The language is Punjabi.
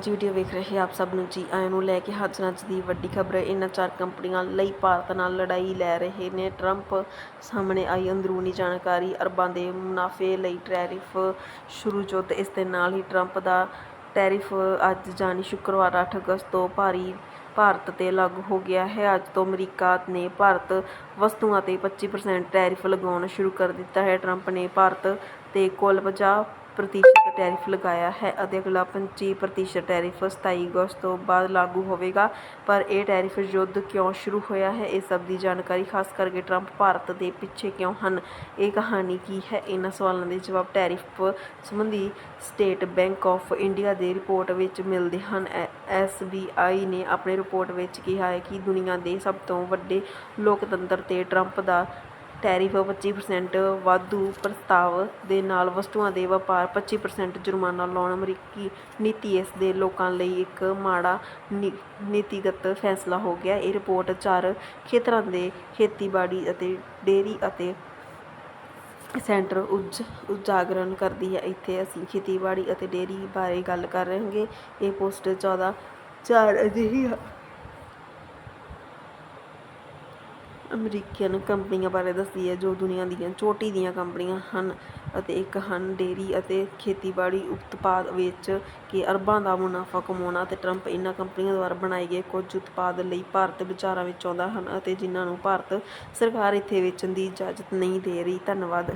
ਜੀ ਵੀਡੀਓ ਵੇਖ ਰਹੇ ਆਪ ਸਭ ਨੂੰ ਜੀ ਆਇਆਂ ਨੂੰ ਲੈ ਕੇ ਹਾਜ਼ਰ ਅੱਜ ਦੀ ਵੱਡੀ ਖਬਰ ਇਹਨਾਂ ਚਾਰ ਕੰਪਨੀਆਂ ਲਈ ਭਾਰਤ ਨਾਲ ਲੜਾਈ ਲੈ ਰਹੇ ਨੇ। ਟਰੰਪ ਸਾਹਮਣੇ ਆਈ ਅੰਦਰੂਨੀ ਜਾਣਕਾਰੀ, ਅਰਬਾਂ ਦੇ ਮੁਨਾਫੇ ਲਈ ਟੈਰਿਫ ਸ਼ੁਰੂ, ਜੋ ਤੇ ਇਸ ਦੇ ਨਾਲ ਹੀ ਟਰੰਪ ਦਾ ਟੈਰਿਫ ਅੱਜ ਜਾਨੀ ਸ਼ੁੱਕਰਵਾਰ 8 ਅਗਸਤ ਤੋਂ ਭਾਰੀ ਭਾਰਤ ਤੇ ਲਾਗੂ ਹੋ ਗਿਆ ਹੈ। ਅੱਜ ਤੋਂ ਅਮਰੀਕਾ ਨੇ ਭਾਰਤ ਵਸਤੂਆਂ ਤੇ 25% ਟੈਰਿਫ ਲਗਾਉਣਾ ਸ਼ੁਰੂ ਕਰ ਦਿੱਤਾ ਹੈ। ਟਰੰਪ ਨੇ ਭਾਰਤ ਤੇ ਕੁੱਲ 50 ਪ੍ਰਤੀਸ਼ਤ ਟੈਰਿਫ ਲਗਾਇਆ ਹੈ ਅਤੇ ਅਗਲਾ 25 ਪ੍ਰਤੀਸ਼ਤ ਟੈਰਿਫ 27 ਅਗਸਤ ਤੋਂ ਬਾਅਦ ਲਾਗੂ ਹੋਵੇਗਾ। ਪਰ ਇਹ ਟੈਰਿਫ ਯੁੱਧ ਕਿਉਂ ਸ਼ੁਰੂ ਹੋਇਆ ਹੈ? ਇਸ ਸਭ ਦੀ ਜਾਣਕਾਰੀ ਖਾਸ ਕਰਕੇ ਟਰੰਪ ਭਾਰਤ ਦੇ ਪਿੱਛੇ ਕਿਉਂ ਹਨ? ਇਹ ਕਹਾਣੀ ਕੀ ਹੈ? ਇਹਨਾਂ ਸਵਾਲਾਂ ਦੇ ਜਵਾਬ ਟੈਰਿਫ ਸੰਬੰਧੀ ਸਟੇਟ ਬੈਂਕ ਆਫ ਇੰਡੀਆ ਦੇ ਰਿਪੋਰਟ ਵਿੱਚ ਮਿਲਦੇ ਹਨ। ਐਸਬੀਆਈ ਨੇ ਆਪਣੇ ਰਿਪੋਰਟ ਵਿੱਚ ਕਿਹਾ ਹੈ ਕਿ ਦੁਨੀਆ ਦੇ ਸਭ ਤੋਂ ਵੱਡੇ ਲੋਕਤੰਤਰ ਤੇ ਟਰੰਪ ਦਾ ਟੈਰਿਫ 25% ਵਾਧੂ ਪ੍ਰਸਤਾਵ ਦੇ ਨਾਲ ਵਸਤੂਆਂ ਦੇ ਵਪਾਰ 25% ਜੁਰਮਾਨਾ ਲਾਉਣ ਅਮਰੀਕੀ ਨੀਤੀ ਇਸ ਦੇ ਲੋਕਾਂ ਲਈ ਇੱਕ ਮਾੜਾ ਨੀ- ਨੀਤੀਗਤ ਫੈਸਲਾ ਹੋ ਗਿਆ। ਇਹ ਰਿਪੋਰਟ ਚਾਰ ਖੇਤਰਾਂ ਦੇ ਖੇਤੀਬਾੜੀ ਅਤੇ ਡੇਅਰੀ ਅਤੇ ਸੈਂਟਰ ਉਜ, ਉਜਾਗਰਨ ਕਰਦੀ ਹੈ। ਇੱਥੇ ਅਸੀਂ ਖੇਤੀਬਾੜੀ ਅਤੇ ਡੇਅਰੀ ਬਾਰੇ ਗੱਲ ਕਰ ਰਹੇ ਹਾਂਗੇ। ਇਹ ਪੋਸਟ 14 ਚਾਰ ਅਜਿਹੀ ਹੈ ਅਮਰੀਕਨ ਕੰਪਨੀਆਂ ਬਾਰੇ ਦੱਸਦੀ ਹੈ, ਜੋ ਦੁਨੀਆ ਦੀਆਂ ਚੋਟੀ ਦੀਆਂ ਕੰਪਨੀਆਂ ਹਨ ਅਤੇ ਇੱਕ ਹਨ ਡੇਅਰੀ ਅਤੇ ਖੇਤੀਬਾੜੀ ਉਤਪਾਦ ਵੇਚ ਕੇ ਅਰਬਾਂ ਦਾ ਮੁਨਾਫਾ ਕਮਾਉਣਾ ਅਤੇ ਟਰੰਪ ਇਹਨਾਂ ਕੰਪਨੀਆਂ ਦੁਆਰਾ ਬਣਾਏ ਗਏ ਕੁਝ ਉਤਪਾਦ ਲਈ ਭਾਰਤ ਵਿਚਾਰਾਂ ਵਿੱਚ ਆਉਂਦਾ ਹਨ ਅਤੇ ਜਿਨ੍ਹਾਂ ਨੂੰ ਭਾਰਤ ਸਰਕਾਰ ਇੱਥੇ ਵੇਚਣ ਦੀ ਇਜਾਜ਼ਤ ਨਹੀਂ ਦੇ ਰਹੀ। ਧੰਨਵਾਦ।